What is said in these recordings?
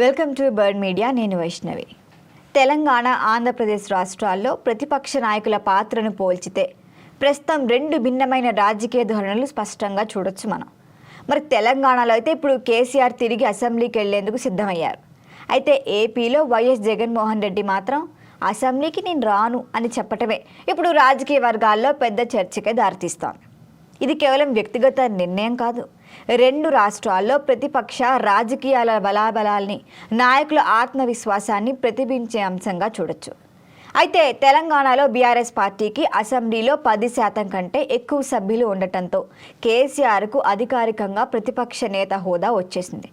Welcome to bird media నేను వైష్ణవి. తెలంగాణ ఆంధ్రప్రదేశ్ రాష్ట్రాల్లో ప్రతిపక్ష నాయకుల పాత్రను పోల్చితే ప్రస్తుతం రెండు భిన్నమైన రాజకీయ ధోరణులు స్పష్టంగా చూడొచ్చు మనం. మరి తెలంగాణలో అయితే ఇప్పుడు కేసీఆర్ తిరిగి అసెంబ్లీకి వెళ్ళేందుకు సిద్ధమయ్యారు. అయితే ఏపీలో వైఎస్ జగన్మోహన్ రెడ్డి మాత్రం అసెంబ్లీకి నేను రాను అని చెప్పటమే ఇప్పుడు రాజకీయ వర్గాల్లో పెద్ద చర్చకే దారితీస్తోంది. ఇది కేవలం వ్యక్తిగత నిర్ణయం కాదు. రెండు రాష్ట్రాల్లో ప్రతిపక్ష రాజకీయాల బలాబలాల్ని నాయకుల ఆత్మవిశ్వాసాన్ని ప్రతిబింబించే అంశంగా చూడొచ్చు. అయితే తెలంగాణలో బీఆర్ఎస్ పార్టీకి అసెంబ్లీలో పది శాతం కంటే ఎక్కువ సభ్యులు ఉండటంతో కేసీఆర్కు అధికారికంగా ప్రతిపక్ష నేత హోదా వచ్చేసింది.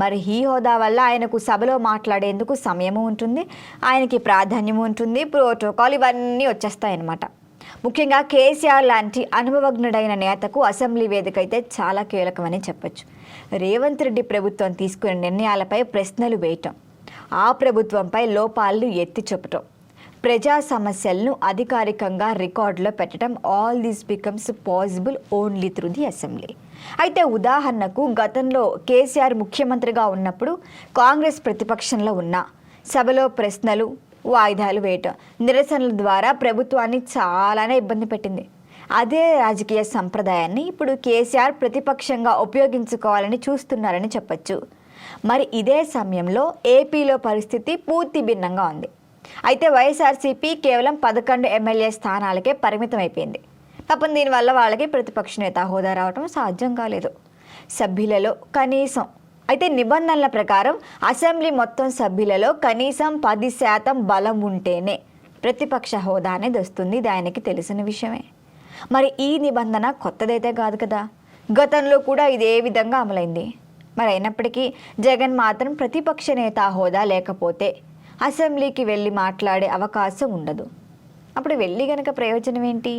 మరి ఈ హోదా వల్ల ఆయనకు సభలో మాట్లాడేందుకు సమయము ఉంటుంది ఆయనకి ప్రాధాన్యం ఉంటుంది ప్రోటోకాల్ ఇవన్నీ వచ్చేస్తాయన్నమాట. ముఖ్యంగా కేసీఆర్ లాంటి అనుభవజ్ఞుడైన నేతకు అసెంబ్లీ వేదిక అయితే చాలా కీలకమని చెప్పొచ్చు. రేవంత్ రెడ్డి ప్రభుత్వం తీసుకునే నిర్ణయాలపై ప్రశ్నలు వేయటం ఆ ప్రభుత్వంపై లోపాలను ఎత్తి చెప్పటం ప్రజా సమస్యలను అధికారికంగా రికార్డులో పెట్టడం all this becomes possible only through the assembly అయితే ఉదాహరణకు గతంలో కేసీఆర్ ముఖ్యమంత్రిగా ఉన్నప్పుడు కాంగ్రెస్ ప్రతిపక్షంలో ఉన్న సభలో ప్రశ్నలు వాయిదాలు వేయటం నిరసనల ద్వారా ప్రభుత్వాన్ని చాలానే ఇబ్బంది పెట్టింది. అదే రాజకీయ సంప్రదాయాన్ని ఇప్పుడు కేసీఆర్ ప్రతిపక్షంగా ఉపయోగించుకోవాలని చూస్తున్నారని చెప్పొచ్చు. మరి ఇదే సమయంలో ఏపీలో పరిస్థితి పూర్తి భిన్నంగా ఉంది. అయితే వైఎస్ఆర్సీపీ కేవలం పదకొండు ఎమ్మెల్యే స్థానాలకే పరిమితం అయిపోయింది పాపం దీనివల్ల వాళ్ళకి ప్రతిపక్ష నేత హోదా రావడం సాధ్యం కాలేదు. సభ్యులలో కనీసం అయితే నిబంధనల ప్రకారం అసెంబ్లీ మొత్తం సభ్యులలో కనీసం పది శాతం బలం ఉంటేనే ప్రతిపక్ష హోదా అనేది వస్తుంది. ఇది ఆయనకి తెలిసిన విషయమే. మరి ఈ నిబంధన కొత్తదైతే కాదు కదా. గతంలో కూడా ఇది ఏ విధంగా అమలైంది. మరి అయినప్పటికీ జగన్ మాత్రం ప్రతిపక్ష నేత హోదా లేకపోతే అసెంబ్లీకి వెళ్ళి మాట్లాడే అవకాశం ఉండదు. అప్పుడు వెళ్ళి గనక ప్రయోజనం ఏంటి?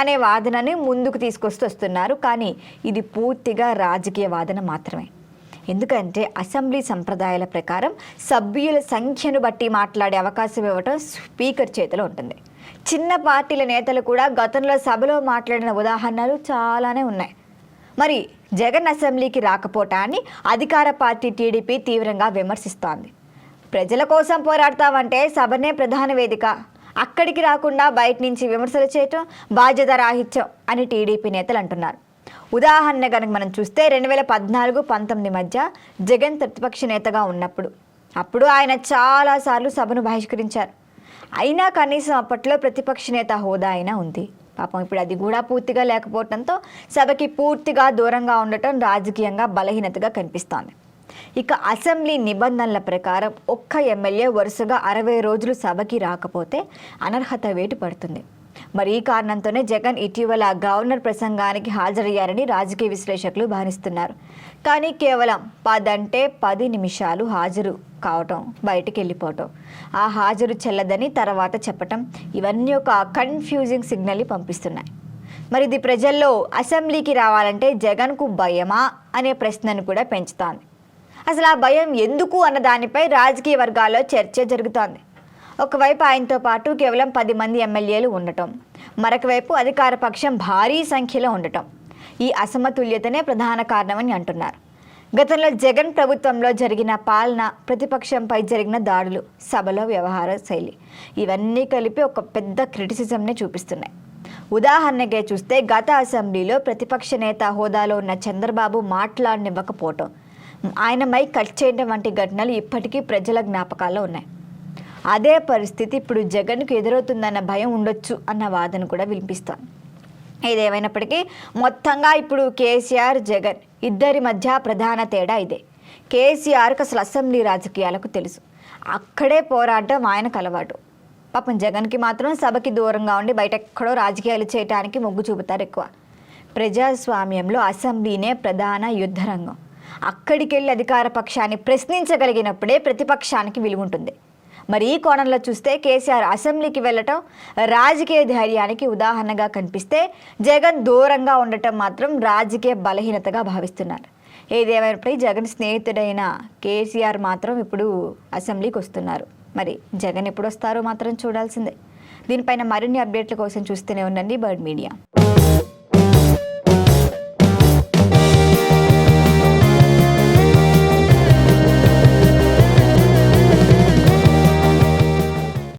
అనే వాదనని ముందుకు తీసుకొస్తూ వస్తున్నారు. కానీ ఇది పూర్తిగా రాజకీయ వాదన మాత్రమే. ఎందుకంటే అసెంబ్లీ సంప్రదాయాల ప్రకారం సభ్యుల సంఖ్యను బట్టి మాట్లాడే అవకాశం ఇవ్వటం స్పీకర్ చేతిలో ఉంటుంది. చిన్న పార్టీల నేతలు కూడా గతంలో సభలో మాట్లాడిన ఉదాహరణలు చాలానే ఉన్నాయి. మరి జగన్ అసెంబ్లీకి రాకపోవటాన్ని అధికార పార్టీ టీడీపీ తీవ్రంగా విమర్శిస్తోంది. ప్రజల కోసం పోరాడతామంటే సభనే ప్రధాన వేదిక. అక్కడికి రాకుండా బయట నుంచి విమర్శలు చేయటం బాధ్యత రాహిత్యం అని టీడీపీ నేతలు అంటున్నారు. ఉదాహరణ కనుక మనం చూస్తే రెండు వేల పద్నాలుగు పంతొమ్మిది మధ్య జగన్ ప్రతిపక్ష నేతగా ఉన్నప్పుడు అప్పుడు ఆయన చాలాసార్లు సభను బహిష్కరించారు. అయినా కనీసం అప్పట్లో ప్రతిపక్ష నేత హోదా అయినా ఉంది. పాపం ఇప్పుడు అది కూడా పూర్తిగా లేకపోవడంతో సభకి పూర్తిగా దూరంగా ఉండటం రాజకీయంగా బలహీనతగా కనిపిస్తోంది. ఇక అసెంబ్లీ నిబంధనల ప్రకారం ఒక్క ఎమ్మెల్యే వరుసగా అరవై రోజులు సభకి రాకపోతే అనర్హత వేటు పడుతుంది. మరి ఈ కారణంతోనే జగన్ ఇటీవల గవర్నర్ ప్రసంగానికి హాజరయ్యారని రాజకీయ విశ్లేషకులు భావిస్తున్నారు. కానీ కేవలం పదంటే పది నిమిషాలు హాజరు కావటం బయటికి వెళ్ళిపోవటం. ఆ హాజరు చెల్లదని తర్వాత చెప్పటం ఇవన్నీ ఒక కన్ఫ్యూజింగ్ సిగ్నల్ని పంపిస్తున్నాయి. మరి ఇది ప్రజల్లో అసెంబ్లీకి రావాలంటే జగన్కు భయమా అనే ప్రశ్నను కూడా పెంచుతోంది. అసలు ఆ భయం ఎందుకు అన్న దానిపై రాజకీయ వర్గాల్లో చర్చ జరుగుతోంది. ఒకవైపు ఆయనతో పాటు కేవలం పది మంది ఎమ్మెల్యేలు ఉండటం మరొక వైపు అధికార పక్షం భారీ సంఖ్యలో ఉండటం ఈ అసమతుల్యతనే ప్రధాన కారణమని అంటున్నారు. గతంలో జగన్ ప్రభుత్వంలో జరిగిన పాలన ప్రతిపక్షంపై జరిగిన దాడులు సభలో వ్యవహార శైలి ఇవన్నీ కలిపి ఒక పెద్ద క్రిటిసిజంని చూపిస్తున్నాయి. ఉదాహరణకే చూస్తే గత అసెంబ్లీలో ప్రతిపక్ష నేత హోదాలో ఉన్న చంద్రబాబు మాట్లాడనివ్వకపోవటం ఆయన మై కట్ చేయడం వంటి ఘటనలు ఇప్పటికీ ప్రజల జ్ఞాపకాల్లో ఉన్నాయి. అదే పరిస్థితి ఇప్పుడు జగన్కు ఎదురవుతుందన్న భయం ఉండొచ్చు అన్న వాదన కూడా వినిపిస్తాను ఏదేమైనప్పటికీ మొత్తంగా ఇప్పుడు కేసీఆర్ జగన్ ఇద్దరి మధ్య ప్రధాన తేడా ఇదే. కేసీఆర్కి అసలు అసెంబ్లీ రాజకీయాలకు తెలుసు. అక్కడే పోరాటం ఆయనకు అలవాటు. పాపం జగన్కి మాత్రం సభకి దూరంగా ఉండి బయట ఎక్కడో రాజకీయాలు చేయటానికి మొగ్గు చూపుతారు ఎక్కువ. ప్రజాస్వామ్యంలో అసెంబ్లీనే ప్రధాన యుద్ధరంగం. అక్కడికి వెళ్ళి అధికార పక్షాన్ని ప్రశ్నించగలిగినప్పుడే ప్రతిపక్షానికి విలువ ఉంటుంది మరి ఈ కోణంలో చూస్తే కేసీఆర్ అసెంబ్లీకి వెళ్ళటం రాజకీయ ధైర్యానికి ఉదాహరణగా కనిపిస్తే జగన్ దూరంగా ఉండటం మాత్రం రాజకీయ బలహీనతగా భావిస్తున్నారు. ఏదేమైనప్పటికీ జగన్ స్నేహితుడైన కేసీఆర్ మాత్రం ఇప్పుడు అసెంబ్లీకి వస్తున్నారు. మరి జగన్ ఎప్పుడు వస్తారో మాత్రం చూడాల్సిందే. దీనిపైన మరిన్ని అప్డేట్ల కోసం చూస్తూనే ఉండండి బర్డ్ మీడియా.